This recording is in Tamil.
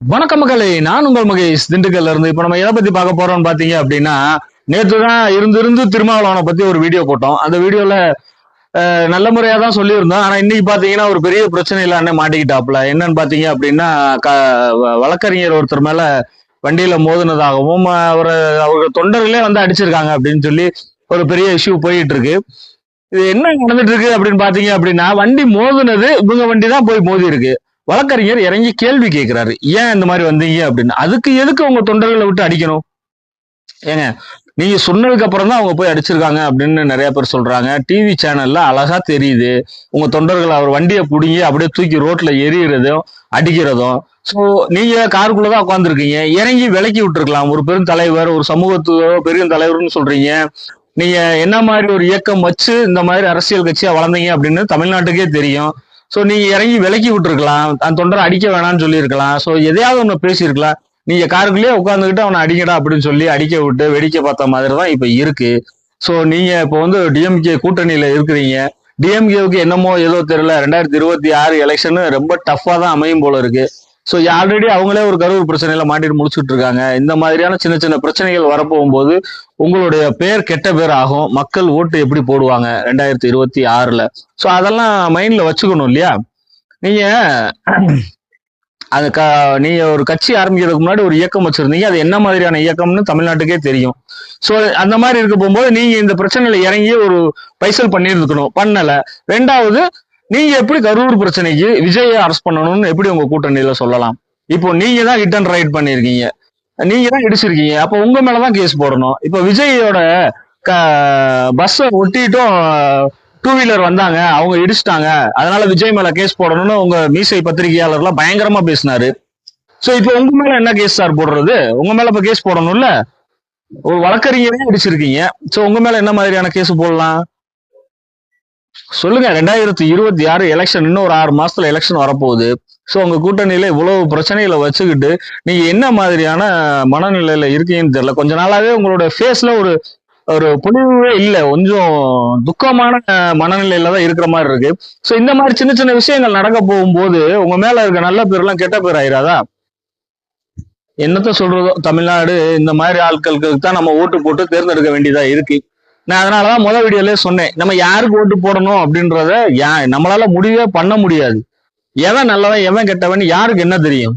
வணக்க மக்களே நான் உங்கள் மகேஷ் திண்டுக்கல்ல இருந்து. இப்ப நம்ம எதை பத்தி பார்க்க போறோம்னு பாத்தீங்க அப்படின்னா நேற்று தான் இருந்திருந்து திருமாவளவனை பத்தி ஒரு வீடியோ போட்டோம். அந்த வீடியோல நல்ல முறையா தான் சொல்லியிருந்தோம். ஆனா இன்னைக்கு பாத்தீங்கன்னா ஒரு பெரிய பிரச்சனை அண்ணன் மாட்டிக்கிட்டாப்ல என்னன்னு பாத்தீங்க அப்படின்னா க- வ- வழக்கறிஞர் ஒருத்தர் மேல வண்டியில மோதினதாகவும் அவரை அவங்க தொண்டர்களே வந்து அடிச்சிருக்காங்க அப்படின்னு சொல்லி ஒரு பெரிய இஷ்யூ போயிட்டு இருக்கு இது என்ன நடந்துட்டு இருக்கு அப்படின்னு பாத்தீங்க அப்படின்னா வண்டி மோதுனது இவங்க வண்டி தான் போய் மோதி இருக்கு வழக்கறிஞர் இறங்கி கேள்வி கேட்கிறாரு ஏன் இந்த மாதிரி வந்தீங்க அப்படின்னு? அதுக்கு எதுக்கு உங்க தொண்டர்களை விட்டு அடிக்கணும்? ஏங்க நீங்க சொன்னதுக்கு அப்புறம் தான் அவங்க போய் அடிச்சிருக்காங்க அப்படின்னு நிறைய பேர் சொல்றாங்க. டிவி சேனல்ல அழகா தெரியுது. உங்க தொண்டர்கள் அவர் வண்டியை பிடிங்கி அப்படியே தூக்கி ரோட்ல எரியறதும் அடிக்கிறதும். ஸோ நீங்க காருக்குள்ளதான் உட்காந்துருக்கீங்க இறங்கி விலக்கி விட்டுருக்கலாம். ஒரு பெரும் தலைவர் ஒரு சமூகத்துக்கோ பெரிய தலைவர்னு சொல்றீங்க. நீங்க என்ன மாதிரி ஒரு இயக்கம் வச்சு இந்த மாதிரி அரசியல் கட்சியா வளர்ந்தீங்க அப்படின்னு தமிழ்நாட்டுக்கே தெரியும். ஸோ நீங்க இறங்கி விலக்கி விட்டுருக்கலாம். அந்த தொண்டரை அடிக்க வேணாம்னு சொல்லியிருக்கலாம். ஸோ எதையாவது ஒன்று பேசியிருக்கலாம். நீங்க காருக்குள்ளேயே உட்காந்துக்கிட்டு அவனை அடிக்கடா அப்படின்னு சொல்லி அடிக்க விட்டு வெடிக்க பார்த்த மாதிரி தான் இப்போ இருக்கு. ஸோ நீங்க இப்போ வந்து டிஎம்கே கூட்டணியில இருக்கிறீங்க. டிஎம்கேவுக்கு என்னமோ ஏதோ தெரியல. ரெண்டாயிரத்தி இருபத்தி ஆறு எலெக்ஷனு ரொம்ப டஃப்பாக தான் அமையும் போல இருக்கு. ஸோ ஆல்ரெடி அவங்களே ஒரு கருவு பிரச்சனையில மாட்டிட்டு முடிச்சுட்டு இருக்காங்க. இந்த மாதிரியான சின்ன சின்ன பிரச்சனைகள் வரப்போகும்போது உங்களுடைய பேர் கெட்ட பேர் ஆகும். மக்கள் ஓட்டு எப்படி போடுவாங்க? ரெண்டாயிரத்தி இருபத்தி ஆறுல. ஸோ அதெல்லாம் மைண்ட்ல வச்சுக்கணும் இல்லையா? நீங்க அது க நீங்க ஒரு கட்சி ஆரம்பிக்கிறதுக்கு முன்னாடி ஒரு இயக்கம் வச்சிருந்தீங்க. அது என்ன மாதிரியான இயக்கம்னு தமிழ்நாட்டுக்கே தெரியும். ஸோ அந்த மாதிரி இருக்க போகும்போது நீங்க இந்த பிரச்சனையில இறங்கி ஒரு பைசல் பண்ணியிருந்துக்கணும். பண்ணல. ரெண்டாவது நீங்க எப்படி கரூர் பிரச்சனைக்கு விஜயை அரெஸ்ட் பண்ணணும்னு எப்படி உங்க கூட்டணியில சொல்லலாம்? இப்போ நீங்க தான் ஹிட் அண்ட் ரைட் பண்ணிருக்கீங்க. நீங்க தான் இடிச்சிருக்கீங்க. அப்போ உங்க மேலதான் கேஸ் போடணும். இப்போ விஜயோட பஸ்ஸை ஒட்டிட்டும் டூ வீலர் வந்தாங்க. அவங்க இடிச்சிட்டாங்க. அதனால விஜய் மேல கேஸ் போடணும்னு உங்க மீசை பத்திரிகையாளர்லாம் பயங்கரமா பேசினாரு. சோ இப்போ உங்க மேல என்ன கேஸ் சார் போடுறது? உங்க மேல இப்ப கேஸ் போடணும்ல? ஒரு வழக்கறிஞரே அடிச்சிருக்கீங்க சோ உங்க மேல என்ன மாதிரியான கேஸ் போடலாம்? சொல்லுங்க ரெண்டாயிரத்தி இருபத்தி ஆறு எலெக்ஷன் இன்னும் ஒரு ஆறு மாசத்துல எலெக்ஷன் வரப்போகுது. சோ உங்க கூட்டணியில இவ்வளவு பிரச்சனைகளை வச்சுக்கிட்டு நீங்க என்ன மாதிரியான மனநிலையில இருக்கீங்கன்னு தெரியல. கொஞ்ச நாளாவே உங்களோட ஃபேஸ்ல ஒரு ஒரு புழுவே இல்ல. கொஞ்சம் துக்கமான மனநிலையில தான் இருக்கிற மாதிரி இருக்கு. சோ இந்த மாதிரி சின்ன சின்ன விஷயங்கள் நடக்க போகும்போது உங்க மேல இருக்க நல்ல பேர்லாம் கெட்ட பேர் ஆயிராதா? என்னத்த சொல்றதோ தமிழ்நாடு இந்த மாதிரி ஆட்களுக்கு தான் நம்ம ஓட்டு போட்டு தேர்ந்தெடுக்க வேண்டியதா இருக்கு. நான் அதனாலதான் முதல் வீடியோல சொன்னேன் நம்ம யாருக்கு ஓட்டு போடணும் அப்படின்றத யா நம்மளால முடிவே பண்ண முடியாது. எவன் நல்லவன் எவன் கெட்டவன் யாருக்கு என்ன தெரியும்?